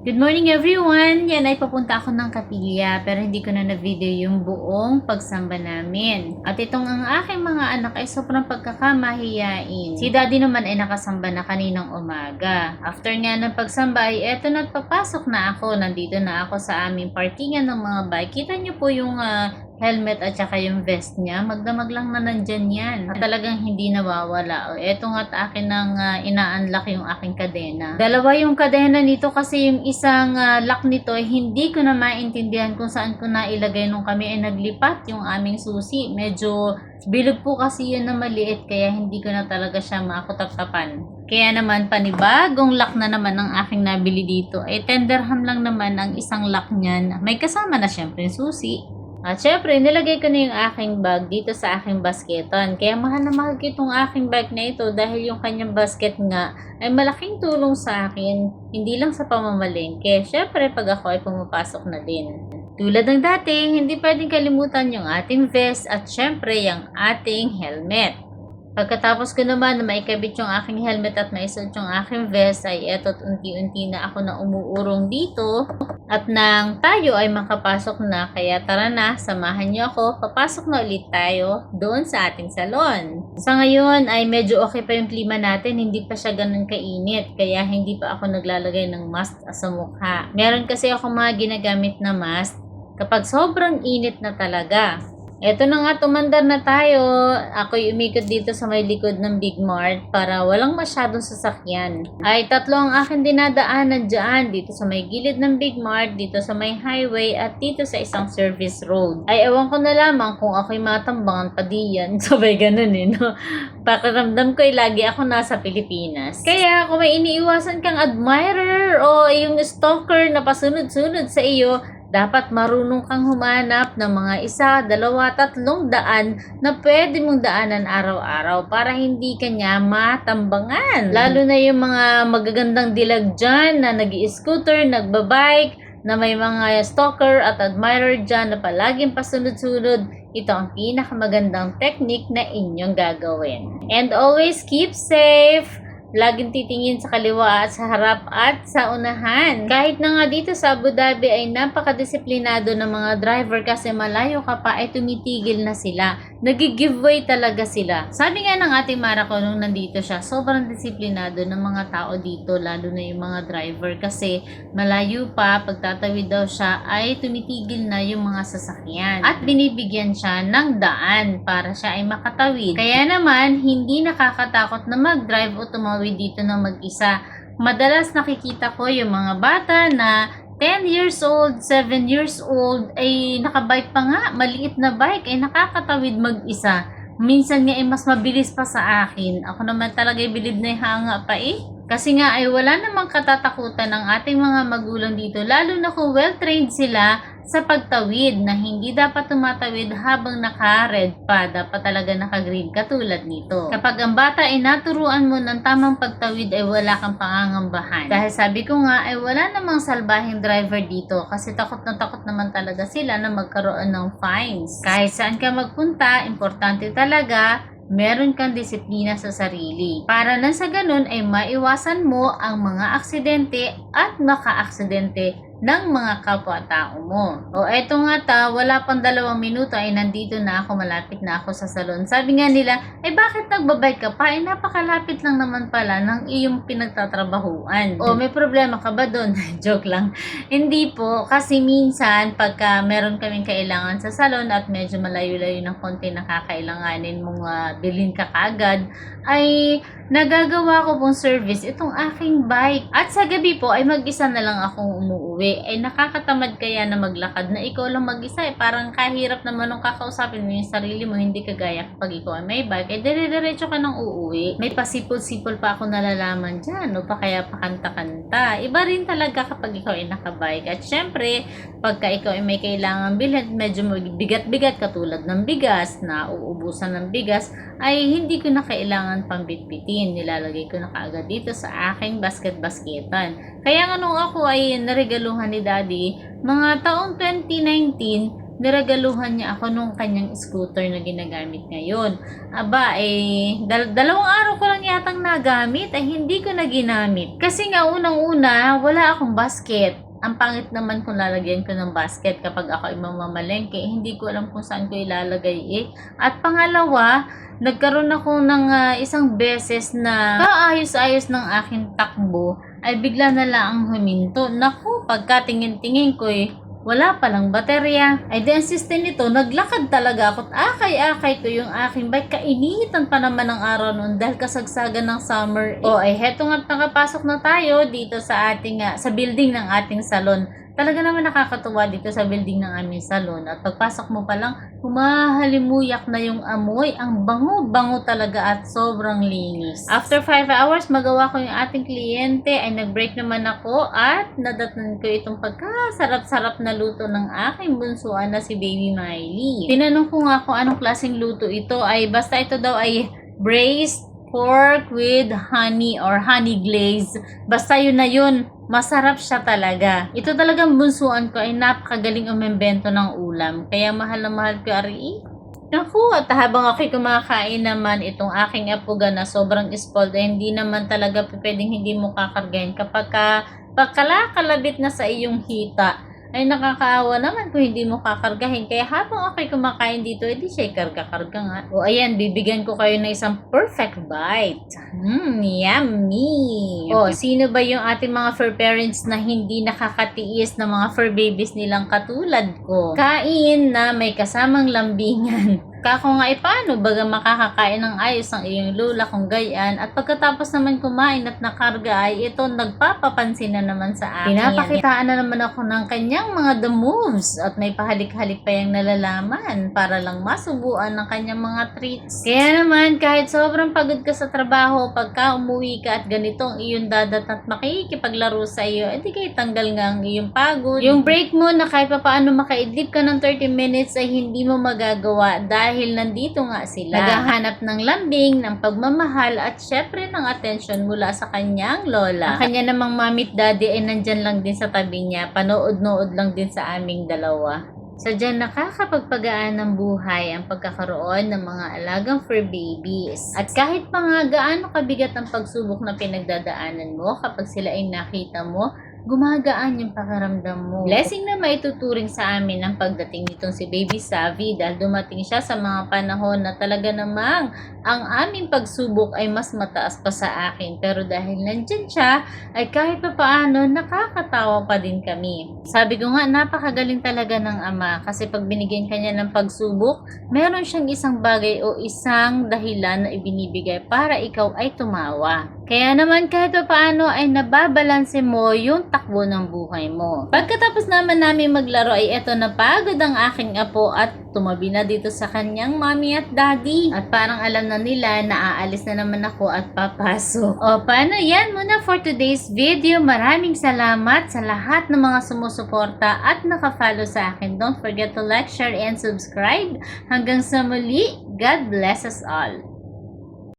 Good morning everyone! Yan ay papunta ako ng kapilya pero hindi ko na na-video yung buong pagsamba namin. At itong ang aking mga anak ay sobrang pagkakamahiyain. Si daddy naman ay nakasamba na kaninang umaga. After nga ng pagsamba ay eto na papasok na ako. Nandito na ako sa aming parkingan ng mga bike. Kita niyo po yung ah, helmet at saka yung vest niya, magdamag lang na nandyan yan. At talagang hindi nawawala. O, eto nga't akin nang ah, ina-unlock yung aking kadena. Dalawa yung kadena nito kasi yung isang ah, lock nito ay hindi ko na maintindihan kung saan ko na ilagay nung kami ay naglipat yung aming susi. Medyo bilog po kasi yun na maliit kaya hindi ko na talaga siya makutap-tapan. Kaya naman panibagong lock na naman ang aking nabili dito. Ay tenderham lang naman ang isang lock niyan. May kasama na syempre susi. At syempre, nilagay ko na yung aking bag dito sa aking basketon. Kaya mahal na mahal ko itong aking bag na ito dahil yung kanyang basket nga ay malaking tulong sa akin, hindi lang sa pamamalengke. Syempre, pag ako ay pumapasok na din. Tulad ng dati, hindi pwedeng kalimutan yung ating vest at syempre yung ating helmet. Pagkatapos ko naman na maikabit yung aking helmet at maisuot yung aking vest ay eto't unti-unti na ako na umuurong dito at nang tayo ay makapasok na kaya tara na, samahan niyo ako, papasok na ulit tayo doon sa ating salon. Sa ngayon ay medyo okay pa yung klima natin, hindi pa siya ganun kainit kaya hindi pa ako naglalagay ng mask sa mukha. Meron kasi ako mga ginagamit na mask kapag sobrang init na talaga. Eto na nga, tumandar na tayo. Ako'y umikot dito sa may likod ng Big Mart para walang masyadong sasakyan. Ay tatlo ang akin dinadaanan dyan. Dito sa may gilid ng Big Mart, dito sa may highway, at dito sa isang service road. Ay ewan ko na lamang kung ako'y matambangan pa diyan. Sabay ganun eh, no? Pakiramdam ko ay lagi ako nasa Pilipinas. Kaya kung may iniiwasan kang admirer o yung stalker na pasunod-sunod sa iyo, dapat marunong kang humanap ng mga isa, dalawa, tatlong daan na pwede mong daanan araw-araw para hindi ka niya matambangan. Lalo na yung mga magagandang dilag dyan na nag scooter nagbabike, na may mga stalker at admirer dyan na palaging pasunod-sunod, ito ang pinakamagandang technique na inyong gagawin. And always keep safe! Laging titingin sa kaliwa at sa harap at sa unahan. Kahit na nga dito sa Abu Dhabi ay napakadisiplinado ng mga driver kasi malayo ka pa ay tumitigil na sila. Nag-giveaway talaga sila. Sabi nga ng ating Marako nung nandito siya, sobrang disiplinado ng mga tao dito, lalo na yung mga driver kasi malayo pa, pagtatawid daw siya ay tumitigil na yung mga sasakyan. At binibigyan siya ng daan para siya ay makatawid. Kaya naman, hindi nakakatakot na mag-drive o tumawid dito na mag-isa. Madalas nakikita ko yung mga bata na 10 years old, 7 years old, ay nakabike pa nga, maliit na bike, ay nakakatawid mag-isa. Minsan nga ay mas mabilis pa sa akin. Ako naman talaga bilib na hanga pa eh. Kasi nga ay wala namang katatakutan ng ating mga magulang dito, lalo na kung well-trained sila sa pagtawid na hindi dapat tumatawid habang naka-red pa, dapat talaga naka-green katulad nito. Kapag ang bata ay naturuan mo ng tamang pagtawid ay wala kang pangangambahan. Dahil sabi ko nga ay wala namang salbahing driver dito kasi takot na takot naman talaga sila na magkaroon ng fines. Kahit saan ka magpunta, importante talaga meron kang disiplina sa sarili. Para nang sa ganun ay maiwasan mo ang mga aksidente at maka-aksidente ng mga kapwa-tao mo. O eto nga ta, wala pang dalawang minuto ay nandito na ako, malapit na ako sa salon. Sabi nga nila, eh bakit nagbabike ka pa? Eh napakalapit lang naman pala ng iyong pinagtatrabahuan. O may problema ka ba doon? Joke lang. Hindi po, kasi minsan pagka meron kaming kailangan sa salon at medyo malayo-layo ng konti na kakailanganin mong uh, bilhin ka kagad, ay nagagawa ko pong service itong aking bike. At sa gabi po ay mag-isa na lang akong umuwi. Ay nakakatamad kaya na maglakad na ikaw lang mag-isa. Eh, parang kahirap naman nung kakausapin mo yung sarili mo. Hindi kagaya kapag ikaw ay may bike. Eh dire-diretso ka nang uuwi. May pasipol-sipol pa ako nalalaman dyan. O pa kaya pakanta-kanta. Iba rin talaga kapag ikaw ay nakabike. At syempre, pagka ikaw ay may kailangan bilhin, medyo bigat-bigat katulad ng bigas na uubusan ng bigas, ay hindi ko na kailangan pambitbitin. Nilalagay ko na kaagad dito sa aking basket-basketan. Kaya nga nung ako ay naregaluhan ni daddy, mga taong 2019, niregaluhan niya ako nung kanyang scooter na ginagamit ngayon. Aba, eh, dal- dalawang araw ko lang yatang nagamit, ay hindi ko na ginamit. Kasi nga unang-una, wala akong basket. Ang pangit naman kung lalagyan ko ng basket kapag ako ay mamamalengke, hindi ko alam kung saan ko ilalagay eh. At pangalawa, nagkaroon ako ng ah, isang beses na kaayos-ayos ng aking takbo ay bigla na lang ang huminto. Naku, pagkatingin-tingin ko eh, wala palang baterya. Ay di ang system nito, naglakad talaga ako. at Akay-akay ko yung aking bike. Kainitan pa naman ng araw noon dahil kasagsagan ng summer. O ay heto nga nakapasok na tayo dito sa ating, ah, sa building ng ating salon. Talaga naman nakakatuwa dito sa building ng aming salon. At pagpasok mo pa lang, humahalimuyak na yung amoy. Ang bango-bango talaga at sobrang linis. After 5 hours, magawa ko yung ating kliyente. Ay nag-break naman ako at nadatnan ko itong pagkasarap-sarap na luto ng aking bunsuan na si Baby Miley. Tinanong ko nga kung anong klaseng luto ito. Ay basta ito daw ay braised pork with honey or honey glaze. Basta yun na yun. Masarap siya talaga. Ito talagang bunsuan ko ay napakagaling umembento ng ulam. Kaya mahal na mahal ko ari. Naku, at habang ako'y kumakain naman itong aking apuga na sobrang spoiled, eh, hindi naman talaga pwedeng hindi mo kakargahin kapag ka, pagkalakalabit na sa iyong hita ay nakakaawa naman kung hindi mo kakargahin. Kaya habang ako'y kumakain dito, edi siya karga-karga nga. O ayan, bibigyan ko kayo ng isang perfect bite. Mmm, yummy! O, sino ba yung ating mga fur parents na hindi nakakatiis ng mga fur babies nilang katulad ko? Kain na may kasamang lambingan. Kako nga eh, paano baga makakakain ng ayos ang iyong lula kung gayan at pagkatapos naman kumain at nakarga ay ito nagpapapansin na naman sa akin. Pinapakitaan na naman ako ng kanyang mga the moves at may pahalik-halik pa yung nalalaman para lang masubuan ng kanyang mga treats. Kaya naman kahit sobrang pagod ka sa trabaho, pagka umuwi ka at ganito ang iyong dadat at makikipaglaro sa iyo, edi kay tanggal nga ang iyong pagod. Yung break mo na kahit pa paano makaidlip ka ng 30 minutes ay hindi mo magagawa dahil nandito nga sila. Naghahanap ng lambing, ng pagmamahal at syempre ng atensyon mula sa kanyang lola. Ang kanya namang mamit daddy ay nandyan lang din sa tabi niya. Panood-nood lang din sa aming dalawa. Sadyang nakakapagpagaan ng buhay ang pagkakaroon ng mga alagang fur babies. At kahit pa nga gaano kabigat ang pagsubok na pinagdadaanan mo kapag sila ay nakita mo, gumagaan yung pakiramdam mo. Blessing na maituturing sa amin ang pagdating nitong si Baby Savvy dahil dumating siya sa mga panahon na talaga namang ang aming pagsubok ay mas mataas pa sa akin. Pero dahil nandyan siya, ay kahit pa paano nakakatawa pa din kami. Sabi ko nga, napakagaling talaga ng ama kasi pag binigyan kanya ng pagsubok, meron siyang isang bagay o isang dahilan na ibinibigay para ikaw ay tumawa. Kaya naman kahit pa paano ay nababalanse mo yung takbo ng buhay mo. Pagkatapos naman namin maglaro ay eto na pagod ang aking apo at tumabi na dito sa kanyang mommy at daddy. At parang alam na nila na aalis na naman ako at papasok. O paano yan muna for today's video. Maraming salamat sa lahat ng mga sumusuporta at nakafollow sa akin. Don't forget to like, share, and subscribe. Hanggang sa muli, God bless us all.